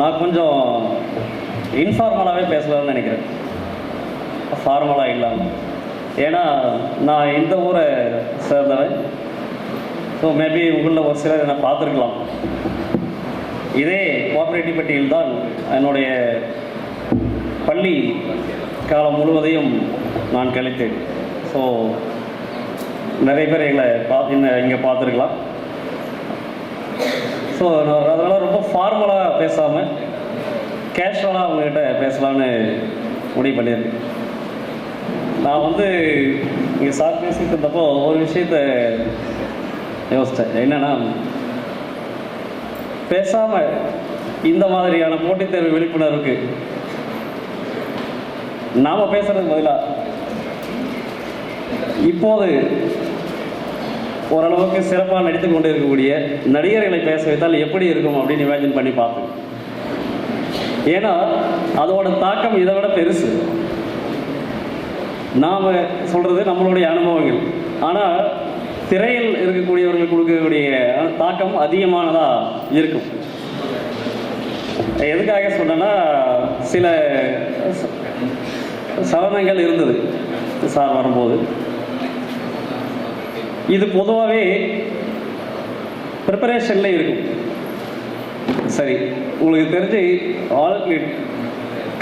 நான் கொஞ்சம் இன்ஃபார்மலாகவே பேசலாம்னு நினைக்கிறேன். ஃபார்மலாக இல்லாமல் ஏன்னா நான் இந்த ஊரை சேர்ந்தவன். ஸோ மேபி உங்களில் ஒரு சிலர் என்னை பார்த்துருக்கலாம். இதே கோஆப்ரேட்டிவ் தான் என்னுடைய பள்ளி காலம் முழுவதையும் நான் கழித்தேன். ஸோ நிறைய பேர் எங்களை பா இங்கே பார்த்துருக்கலாம். ஸோ நான் அதனால் ரொம்ப ஃபார்மலாக பேசாமல் கேஷுவலாக அவங்கக்கிட்ட பேசலான்னு முடிவு பண்ணியிருக்கேன் நான் வந்து இங்கே சார் பேசிட்டு இருந்தப்போ ஒரு விஷயத்த யோசித்தேன் என்னென்னா பேசாமல் இந்த மாதிரியான போட்டித் தேர்வு விழிப்புணர்வுக்கு நாம் பேசுகிறதுக்கு பதிலாக இப்போது ஓரளவுக்கு சிறப்பாக நடித்து கொண்டு இருக்கக்கூடிய நடிகர்களை பேச வைத்தால் எப்படி இருக்கும் அப்படின்னு இமேஜின் பண்ணி பார்த்தேன் ஏன்னா அதோட தாக்கம் இதை விட பெருசு. நாம் சொல்கிறது நம்மளுடைய அனுபவங்கள். ஆனால் திரையில் இருக்கக்கூடியவர்கள் கொடுக்கக்கூடிய தாக்கம் அதிகமானதாக இருக்கும். எதுக்காக சொன்னேன்னா சில சலனங்கள் இருந்தது. சார் வரும்போது. இது பொதுவாகவே ப்ரிப்பரேஷனில் இருக்கும். சரி உங்களுக்கு தெரிஞ்சு ஆல்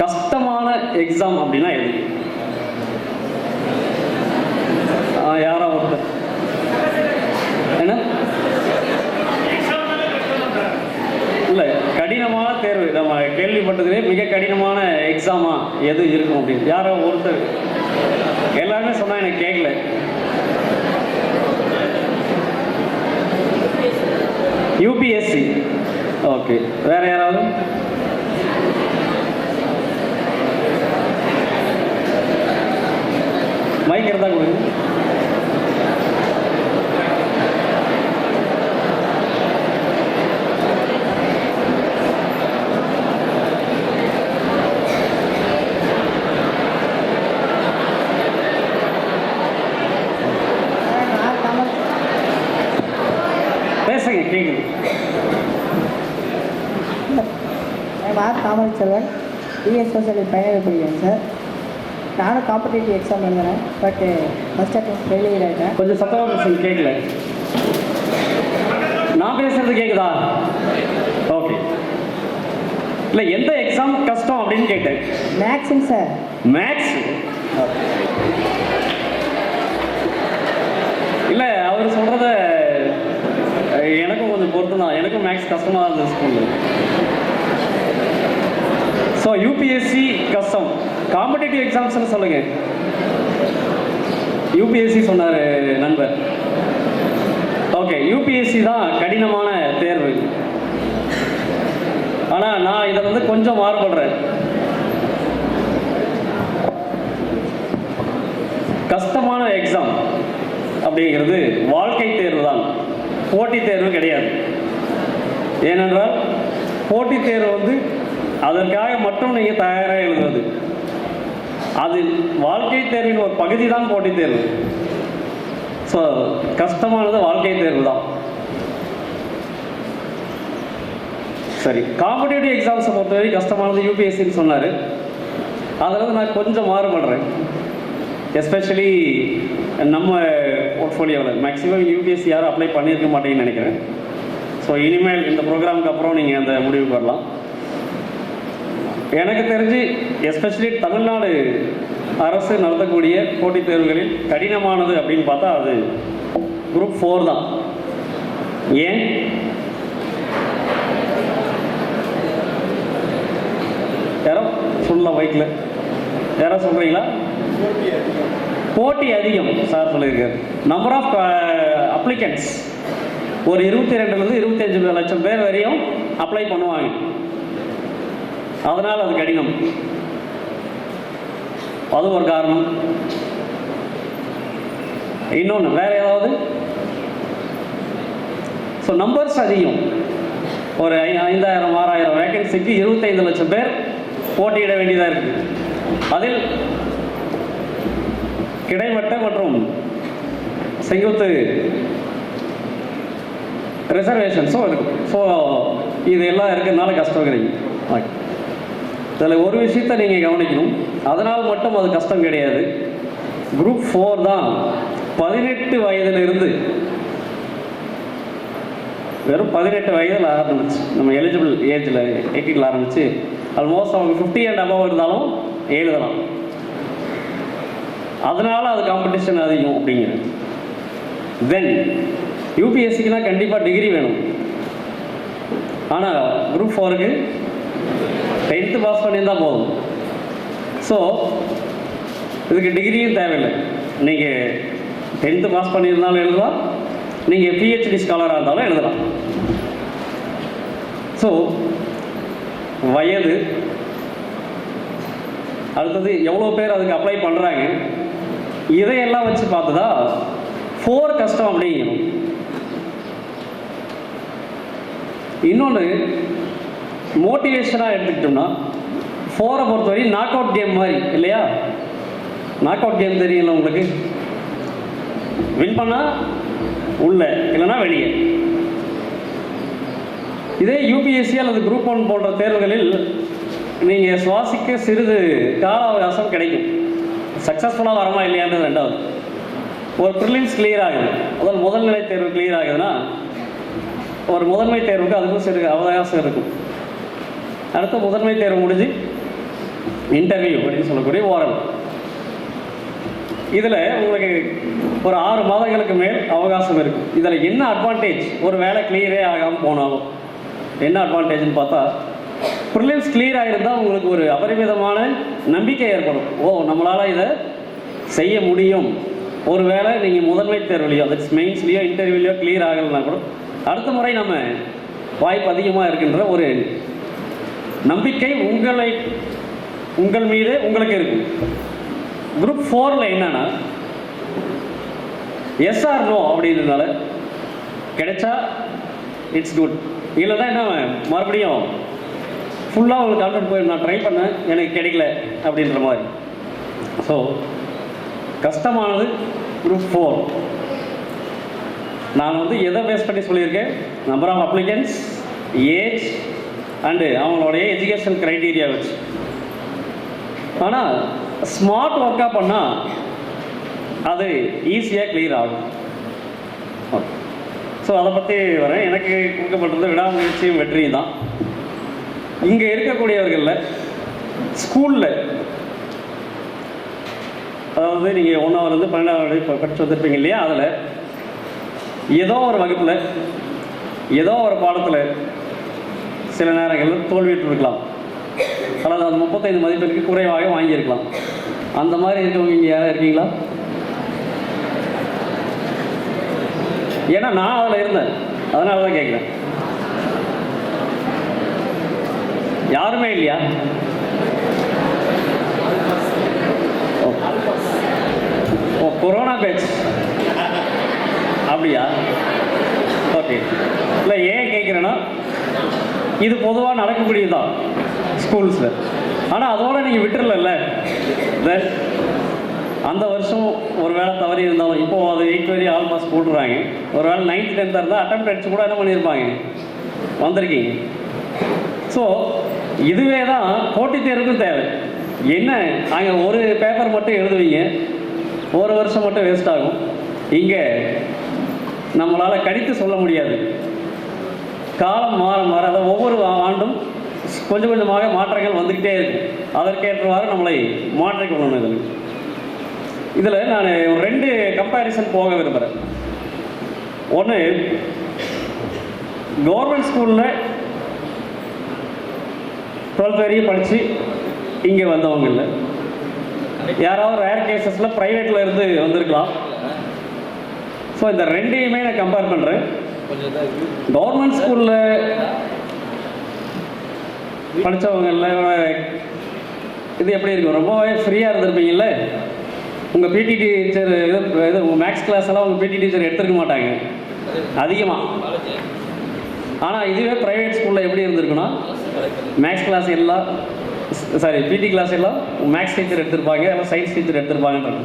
கஷ்டமான எக்ஸாம் அப்படின்னா எது? யாரா யாரோ ஒருத்தர். என்ன? இல்லை கடினமான தேர்வு. நம்ம கேள்விப்பட்டதுலே மிக கடினமான எக்ஸாமா எது இருக்கும் அப்படின்னு. யாரோ ஒருத்தர். எல்லாருமே சொன்னால் எனக்கு கேட்கல யூபிஎஸ்சி ஓகே வேற யாராவது மைக் இருந்தா கொடுங்க நான் தமிழ் பேசுங்க கேட்குது நான் Thamal Selvan BS social final படிக்கிறேன் சார் நானும் காம்படிட்டிவ் எக்ஸாம் எழுதுனேன் பட்டு ஃபஸ்ட் அட்டம் ஃபெயிலியர் ஆகிட்டேன் கொஞ்சம் சத்தமாக பேசுங்க கேட்கல நான் பேசுறது கேக்குதா? ஓகே இல்லை எந்த எக்ஸாம் கஷ்டம் அப்படின்னு கேட்டேன். மேக்ஸுங்க சார் மேக்ஸ் இல்லை அவர் சொல்கிறத எனக்கும் கொஞ்சம் பொறுத்து தான். எனக்கும் மேக்ஸ் கஷ்டமாக இருந்தது ஸ்கூலில் ஸோ யூபிஎஸ்சி கஷ்டம். காம்படிட்டிவ் எக்ஸாம்ஸ்னு சொல்லுங்கள் யூபிஎஸ்சி சொன்னார் நண்பர். ஓகே யூபிஎஸ்சி தான் கடினமான தேர்வு. ஆனால் நான் இதை வந்து கொஞ்சம் மாறுபடுறேன். கஷ்டமான எக்ஸாம் அப்படிங்கிறது வாழ்க்கை தேர்வு தான். போட்டித் தேர்வு கிடையாது. ஏனென்றால் போட்டித் தேர்வு வந்து அதற்காக மட்டும் நீங்கள் தயாராக எழுதுவது அது வாழ்க்கை தேர்வின் ஒரு பகுதி தான் போட்டித் தேர்வு. ஸோ கஷ்டமானது வாழ்க்கை தேர்வு தான் சரி காம்படிட்டிவ் எக்ஸாம்ஸை பொறுத்தவரை கஷ்டமானது யூபிஎஸ்சின்னு சொன்னார். அதில் நான் கொஞ்சம் மாறுபடுறேன். எஸ்பெஷலி நம்ம போர்ட்ஃபோலியோவில் மேக்ஸிமம் யூபிஎஸ்சி யாரும் அப்ளை பண்ணியிருக்க மாட்டேங்கன்னு நினைக்கிறேன். ஸோ இனிமேல் இந்த ப்ரோக்ராமுக்கு அப்புறம் நீங்கள் அந்த முடிவுக்கு வரலாம். எனக்கு தெரிஞ்சு எஸ்பெஷலி தமிழ்நாடு அரசு நடத்தக்கூடிய போட்டித் தேர்வுகளில் கடினமானது அப்படின்னு பார்த்தா அது குரூப் ஃபோர் தான். ஏன்? யாரோ சொல்லலாம் பைக்கில் யாரோ சொல்கிறீங்களா போட்டி அதிகம். சார் சொல்லியிருக்கார். நம்பர் ஆஃப் அப்ளிகன்ஸ் ஒரு இருபத்தி ரெண்டுலேருந்து இருபத்தஞ்சு லட்சம் பேர் வரையும் அப்ளை பண்ணுவாங்க. அதனால் அது கடினம். அது ஒரு காரணம். இன்னொன்று வேற ஏதாவது? ஸோ நம்பர்ஸ் அதிகம். ஒரு ஐ- ஐந்தாயிரம் ஆறாயிரம் வேகன்சிக்கு இருபத்தைந்து லட்சம் பேர் போட்டியிட வேண்டியதாக இருக்குது அதில் கிடைமட்ட மற்றும் செங்குத்து ரிசர்வேஷன்ஸும் இருக்கும் ஸோ இது எல்லாம் இருக்கிறதுனால கஷ்டம் கிடைக்கும் ஓகே இதில் ஒரு விஷயத்தை நீங்கள் கவனிக்கணும். அதனால் மட்டும் அது கஷ்டம் கிடையாது. குரூப் ஃபோர் தான் பதினெட்டு வயதிலிருந்து வெறும் பதினெட்டு வயதில் ஆரம்பிச்சு. நம்ம எலிஜிபிள் ஏஜில் எயிட்டீனில் ஆரம்பிச்சு ஆல்மோஸ்ட் அவங்க ஃபிஃப்டி அண்ட் அபவ் இருந்தாலும் எழுதலாம். அதனால அது காம்படிஷன் அதிகம் அப்படிங்கிறது. தென் யூபிஎஸ்சிக்குனா கண்டிப்பாக டிகிரி வேணும். ஆனால் குரூப் ஃபோருக்கு டென்த்து பாஸ் பண்ணியிருந்தால் போதும். ஸோ இதுக்கு டிகிரியும் தேவையில்லை. நீங்கள் டென்த்து பாஸ் பண்ணியிருந்தாலும் எழுதலாம். நீங்கள் பிஹெச்டி ஸ்காலராக இருந்தாலும் எழுதலாம். ஸோ வயது அடுத்தது எவ்வளோ பேர் அதுக்கு அப்ளை பண்ணுறாங்க இதையெல்லாம் வச்சு பார்த்துதா ஃபோர் கஷ்டம் அப்படிங்கணும் இன்னொன்று மோட்டிவேஷனாக எடுத்துக்கிட்டோம்னா ஃபோரை பொறுத்தவரை நாக் அவுட் கேம் மாதிரி இல்லையா? நாக் அவுட் கேம் தெரியல உங்களுக்கு? வின் பண்ணால் உள்ள இல்லைன்னா வெளியே. இதே யூபிஎஸ்சி அல்லது குரூப் ஒன் போன்ற தேர்வுகளில் நீங்கள் சுவாசிக்க சிறிது கால அவகாசம் கிடைக்கும் சக்ஸஸ்ஃபுல்லாக வரமா இல்லையான்றது ரெண்டாவது. ஒரு ப்ரிலிம்ஸ் கிளியர் ஆகுது. முதல் முதல்நிலை தேர்வு கிளியர் ஆகுதுன்னா ஒரு முதன்மை தேர்வுக்கு அதுக்கும் சிறு அவகாசம் இருக்கும். அடுத்து முதன்மை தேர்வு முடிஞ்சு இன்டர்வியூ அப்படின்னு சொல்லக்கூடிய ஓரல் இதில் உங்களுக்கு ஒரு ஆறு மாதங்களுக்கு மேல் அவகாசம் இருக்குது இதில் என்ன அட்வான்டேஜ் ஒரு வேலை கிளியரே ஆகாமல் போனாலும். என்ன அட்வான்டேஜ்னு பார்த்தா ப்ரிலிம்ஸ் கிளியர் ஆகிருந்தால் உங்களுக்கு ஒரு அபரிமிதமான நம்பிக்கை ஏற்படும். ஓ நம்மளால் இதை செய்ய முடியும். ஒரு வேளை நீங்கள் முதன்மை தேர்வுலையோ அது மெயின்ஸ்லேயோ இன்டர்வியூலையோ கிளியர் ஆகலைன்னா கூட அடுத்த முறை நம்ம வாய்ப்பு அதிகமாக இருக்கின்ற ஒரு நம்பிக்கை உங்களை உங்கள் மீது உங்களுக்கு இருக்கும். குரூப் ஃபோரில் என்னன்னா எஸ்ஆர் நோ அப்படின்றதுனால கிடைச்சா இட்ஸ் குட் இதில் தான் என்ன மறுபடியும் ஃபுல்லாக உங்களுக்கு கான்ஃபிடன்ட் போய் நான் ட்ரை பண்ணேன் எனக்கு கிடைக்கல அப்படின்ற மாதிரி. ஸோ கஷ்டமானது குரூப் ஃபோர் நான் வந்து எதை பேஸ் பண்ணி சொல்லியிருக்கேன்? Number of applicants age and அவங்களுடைய எஜுகேஷன் க்ரைட்டீரியா வச்சு. ஆனால் ஸ்மார்ட் ஒர்க்காக பண்ணால் அது ஈஸியாக கிளியர் ஆகும். ஓகே ஸோ அதை பற்றி வரேன். எனக்கு கொடுக்கப்பட்டது விடாமுயற்சியும் வெற்றியும் தான். இங்கே இருக்கக்கூடியவர்களில் ஸ்கூலில் அதாவது நீங்கள் ஒன்றாவது பன்னெண்டாவது இப்போ படிச்சு வந்திருப்பீங்க இல்லையா? அதில் ஏதோ ஒரு வகுப்பில் ஏதோ ஒரு பாடத்தில் சில நேரங்களில் தோல்விட்டு இருக்கலாம் அந்த முப்பத்தைந்து மதிப்பெண்ணுக்கு குறைவாக வாங்கியிருக்கலாம். அந்த மாதிரி இருக்கவங்க இங்கே யாராவது இருக்கீங்களா? ஏன்னா நான் அதில் இருந்தேன். அதனால தான் கேட்குறேன் யாருமே இல்லையா? ஓ. ஓ கொரோனா பேட்ச் அப்படியா? ஓகே. இல்லை ஏன் கேட்குறேன்னா இது பொதுவாக நடக்கக்கூடியது தான் ஸ்கூல்ஸில் ஆனால் அதோட நீங்கள் விட்டுறல தென் அந்த வருஷம் ஒரு வேளை தவறி இருந்தாலும் இப்போ அது எயிட் வரையும் ஆல்மோஸ்ட் போட்டுறாங்க. ஒரு வேளை நைன்த் டென்த்தாக இருந்தால் அட்டம் அடிச்சு கூட என்ன பண்ணியிருப்பாங்க வந்திருக்கீங்க. ஸோ இதுவே தான் போட்டித் தேர்வுக்கும் தேவை. என்ன? அங்கே ஒரு பேப்பர் மட்டும் எழுதுவீங்க. ஒரு வருஷம் மட்டும் வேஸ்ட் ஆகும். இங்கே நம்மளால் கணித்து சொல்ல முடியாது. காலம் மாற மாற அதாவது ஒவ்வொரு ஆண்டும் கொஞ்சம் கொஞ்சமாக மாற்றங்கள் வந்துக்கிட்டே இருக்கும் அதற்கேற்றவாறு நம்மளை மாற்றிக்கொள்ளணும் இதில். இதில் நான் ஒரு ரெண்டு கம்பேரிசன் போக விரும்புகிறேன். ஒன்று கவர்மெண்ட் ஸ்கூலில் டுவெல்த் வரையும் படித்து இங்கே வந்தவங்க இல்லை. யாராவது ரேர் கேசஸில் ப்ரைவேட்டில் இருந்து வந்திருக்கலாம். ஸோ இந்த ரெண்டையுமே நான் கம்பேர் பண்ணுறேன் கவர்மெண்ட் ஸ்கூலில் படித்தவங்கள இது எப்படி இருக்கும்? ரொம்பவே ஃப்ரீயாக இருந்திருப்பீங்கல்ல? உங்கள் பிடி டீச்சர் இது இது உங்கள் மேக்ஸ் கிளாஸ் எல்லாம் உங்கள் பிடி டீச்சர் எடுத்துருக்க மாட்டாங்க. அதிகமாக ஆனால் இதுவே ப்ரைவேட் ஸ்கூலில் எப்படி இருந்திருக்குன்னா மேக்ஸ் கிளாஸ் எல்லாம் சாரி பிடி கிளாஸ் எல்லாம் மேக்ஸ் டீச்சர் எடுத்திருப்பாங்க எல்லாம் சயின்ஸ் டீச்சர் எடுத்திருப்பாங்கன்றாங்க